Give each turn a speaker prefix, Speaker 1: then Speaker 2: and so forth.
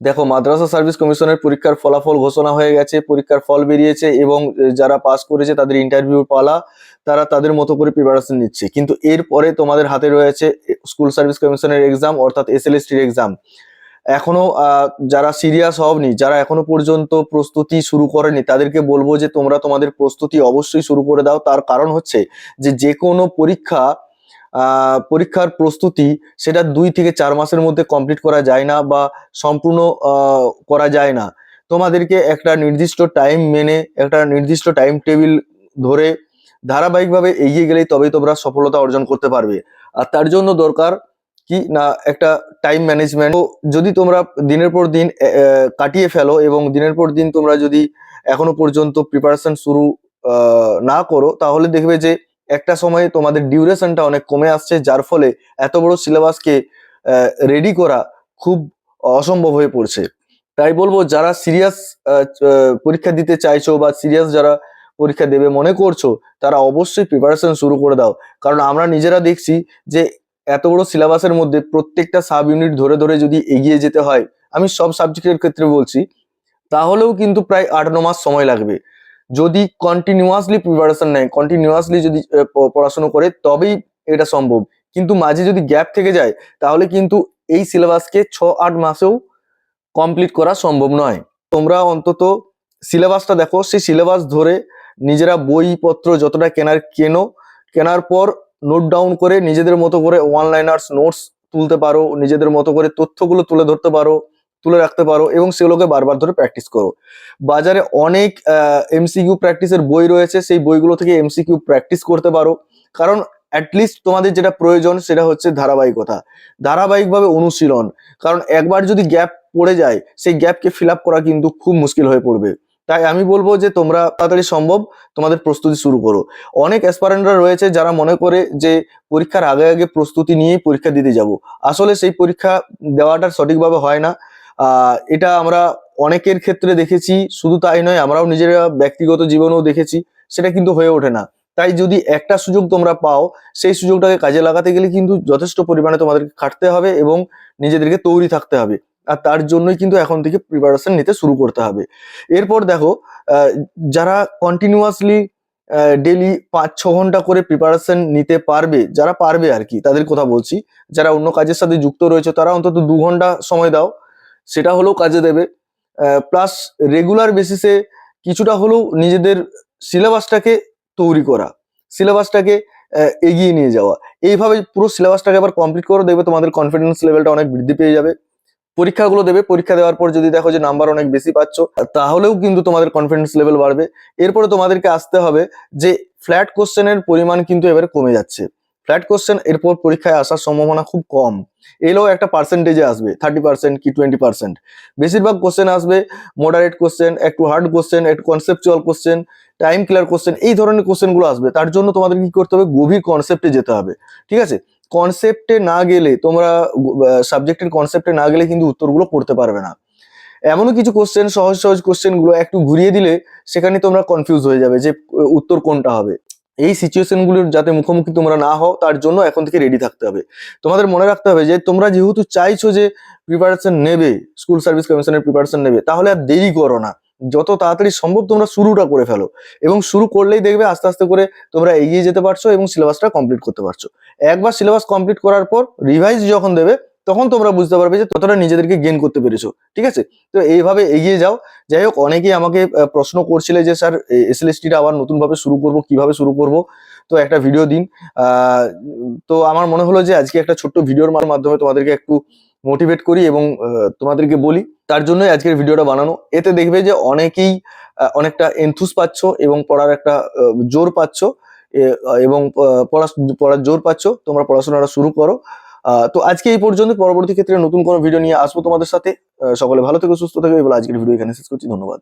Speaker 1: দেখো, মাদ্রাসা সার্ভিস কমিশনের পরীক্ষার ফলাফল ঘোষণা হয়ে গেছে, পরীক্ষার ফল বেরিয়েছে এবং যারা পাস করেছে তাদের ইন্টারভিউ পালা, তারা তাদের মতো করে প্রিপারেশন নিচ্ছে। কিন্তু এরপরে তোমাদের হাতে রয়েছে স্কুল সার্ভিস কমিশনের এক্সাম অর্থাৎ এসএলএসটির এক্সাম এখনও যারা সিরিয়াস হওনি, যারা এখনও পর্যন্ত প্রস্তুতি শুরু করেনি, তাদেরকে বলব যে তোমরা তোমাদের প্রস্তুতি অবশ্যই শুরু করে দাও। তার কারণ হচ্ছে যে যে কোনো পরীক্ষা পরীক্ষার প্রস্তুতি সেটা দুই থেকে চার মাসের মধ্যে কমপ্লিট করা যায় না বা সম্পূর্ণ করা যায় না। তোমাদেরকে একটা নির্দিষ্ট টাইম মেনে, একটা নির্দিষ্ট টাইম টেবিল ধরে ধারাবাহিকভাবে এগিয়ে গেলেই তবেই তোমরা সফলতা অর্জন করতে পারবে। আর তার জন্য দরকার কি না, একটা টাইম ম্যানেজমেন্ট যদি তোমরা দিনের পর দিন কাটিয়ে ফেলো এবং দিনের পর দিন তোমরা যদি এখনও পর্যন্ত প্রিপারেশন শুরু না করো, তাহলে দেখবে যে একটা সময়ে তোমাদের ডিউরেশনটা অনেক কমে আসছে, যার ফলে এত বড় সিলেবাসকে রেডি করা খুব অসম্ভব হয়ে পড়ছে। তাই বলব, যারা সিরিয়াস পরীক্ষা দিতে চাইছো বা সিরিয়াস যারা পরীক্ষা দেবে মনে করছ, তারা অবশ্যই প্রিপারেশন শুরু করে দাও। কারণ আমরা নিজেরা দেখছি যে, এত বড় সিলেবাসের মধ্যে প্রত্যেকটা সাব ইউনিট ধরে ধরে যদি এগিয়ে যেতে হয়, আমি সব সাবজেক্টের ক্ষেত্রে বলছি, তাহলেও কিন্তু প্রায় আট ন মাস সময় লাগবে। যদি কন্টিনিউয়াসলি প্রিপারেশন নেয় কন্টিনিউয়াসলি যদি পড়াশোনা করে, তবেই এটা সম্ভব। কিন্তু মাঝে যদি গ্যাপ থেকে যায়, তাহলে কিন্তু এই সিলেবাসকে ছ, আট মাসেও কমপ্লিট করা সম্ভব নয়। তোমরা অন্তত সিলেবাসটা দেখো, সেই সিলেবাস ধরে নিজেরা বইপত্র যতটা কেনার, কেনো, কেনার পর নোট ডাউন করে নিজেদের মতো করে ওয়ান নোটস তুলতে পারো, নিজেদের মতো করে তথ্যগুলো তুলে ধরতে পারো। তুলে রাখতে পারো এবং সেগুলোকে বারবার ধরে প্র্যাকটিস করো। বাজারে অনেক এমসিকিউ প্র্যাকটিসের বই রয়েছে, সেই বইগুলো থেকে এমসিকিউ প্র্যাকটিস করতে পারো। কারণ অ্যাটলিস্ট তোমাদের যেটা প্রয়োজন সেটা হচ্ছে ধারাবাহিকতা। ধারাবাহিকভাবে অনুশীলন। কারণ একবার যদি গ্যাপ পড়ে যায়, সেই গ্যাপকে ফিল করা কিন্তু খুব মুশকিল হয়ে পড়বে। তাই আমি বলব যে তোমরা তাড়াতাড়ি সম্ভব তোমাদের প্রস্তুতি শুরু করো। অনেক অ্যাসপারেন্টরা রয়েছে যারা মনে করে যে পরীক্ষার আগে আগে প্রস্তুতি নিয়েই পরীক্ষা দিতে যাব। আসলে সেই পরীক্ষা দেওয়াটা সঠিকভাবে হয় না। এটা আমরা অনেকের ক্ষেত্রে দেখেছি, শুধু তাই নয়, আমরাও নিজেরা ব্যক্তিগত জীবনেও দেখেছি, সেটা কিন্তু হয়ে ওঠে না। তাই যদি একটা সুযোগ তোমরা পাও, সেই সুযোগটাকে কাজে লাগাতে গেলে কিন্তু যথেষ্ট পরিমাণে তোমাদেরকে খাটতে হবে এবং নিজেদেরকে তৈরি থাকতে হবে। আর তার জন্যই কিন্তু এখন থেকে প্রিপারেশন নিতে শুরু করতে হবে। এরপর দেখো যারা কন্টিনিউয়াসলি ডেলি পাঁচ, ছ ঘণ্টা করে প্রিপারেশন নিতে পারবে, যারা পারবে আর কি, তাদের কথা বলছি, যারা অন্য কাজের সাথে যুক্ত রয়েছে, তারা অন্তত দু ঘণ্টা সময় দাও সেটা হলেও কাজে দেবে। প্লাস রেগুলার বেসিসে কিছুটা হলেও নিজেদের সিলেবাসটাকে তৈরি করা সিলেবাসটাকে এগিয়ে নিয়ে যাওয়া। এইভাবে পুরো সিলেবাসটাকে আবার কমপ্লিট করে দেবে তোমাদের কনফিডেন্স লেভেলটা অনেক বৃদ্ধি পেয়ে যাবে। পরীক্ষাগুলো দেবে, পরীক্ষা দেওয়ার পর যদি দেখো যে নাম্বার অনেক বেশি পাচ্ছ, তাহলেও কিন্তু তোমাদের কনফিডেন্স লেভেল বাড়বে। এরপরে তোমাদেরকে আসতে হবে যে ফ্ল্যাট কোশ্চেনের পরিমাণ কিন্তু এবারে কমে যাচ্ছে। ফ্ল্যাট কোশ্চেন এরপর পরীক্ষায় আসার সম্ভাবনা খুব কম। এলেও একটা পার্সেন্টেজে আসবে থার্টি পার্সেন্ট কি টোয়েন্টি পার্সেন্ট বেশিরভাগ কোশ্চেন আসবে মডারেট কোশ্চেন একটু হার্ড কোশ্চেন একটু conceptual question time clear question এই ধরনের কোশ্চেনগুলো আসবে। তার জন্য তোমাদের কি করতে হবে? গভীর কনসেপ্টে যেতে হবে, ঠিক আছে? কনসেপ্টে না গেলে, তোমরা সাবজেক্টের কনসেপ্টে না গেলে কিন্তু উত্তরগুলো পড়তে পারবে না। এমনও কিছু কোশ্চেন সহজ সহজ কোশ্চেনগুলো একটু ঘুরিয়ে দিলে, সেখানে তোমরা কনফিউজ হয়ে যাবে যে, উত্তর কোনটা হবে। এই সিচুয়েশনগুলোর যাতে মুখোমুখি তোমরা না হও, তার জন্য এখন থেকে রেডি থাকতে হবে। তোমাদের মনে রাখতে হবে যে, তোমরা যেহেতু চাইছো যে প্রিপারেশন নেবে স্কুল সার্ভিস কমিশনের প্রিপারেশন নেবে, তাহলে আর দেরি করো না। যত তাড়াতাড়ি সম্ভব তোমরা শুরুটা করে ফেলো এবং শুরু করলেই দেখবে আস্তে আস্তে করে তোমরা এগিয়ে যেতে পারছ এবং সিলেবাসটা কমপ্লিট করতে পারছ। একবার সিলেবাস কমপ্লিট করার পর রিভাইজ যখন দেবে তখন তোমরা বুঝতে পারবে যে ততটা নিজেদেরকে গেন করতে পেরেছ, ঠিক আছে? তো এইভাবে এগিয়ে যাও। যাই হোক, অনেকেই আমাকে প্রশ্ন করছিলে যে, স্যার এসএলএসটিটা আবার নতুনভাবে শুরু করব, কীভাবে শুরু করব? তো একটা ভিডিও দিন। তো আমার মনে হলো যে, আজকে একটা ছোট্ট ভিডিওর মাধ্যমে তোমাদেরকে একটু মোটিভেট করি এবং তোমাদেরকে বলি, তার জন্যই আজকের ভিডিওটা বানানো। এতে দেখবে যে অনেকেই অনেকটা এনথুস পাচ্ছ এবং পড়ার একটা জোর পাচ্ছ। এবং পড়া, পড়ার জোর পাচ্ছ। তোমরা পড়াশোনাটা শুরু করো। তো আজকে এই পর্যন্ত, পরবর্তী ক্ষেত্রে নতুন কোনো ভিডিও নিয়ে আসব তোমাদের সাথে। সকলে ভালো থেকে, সুস্থ থেকো এবার আজকের ভিডিও এখানে শেষ করছি। ধন্যবাদ।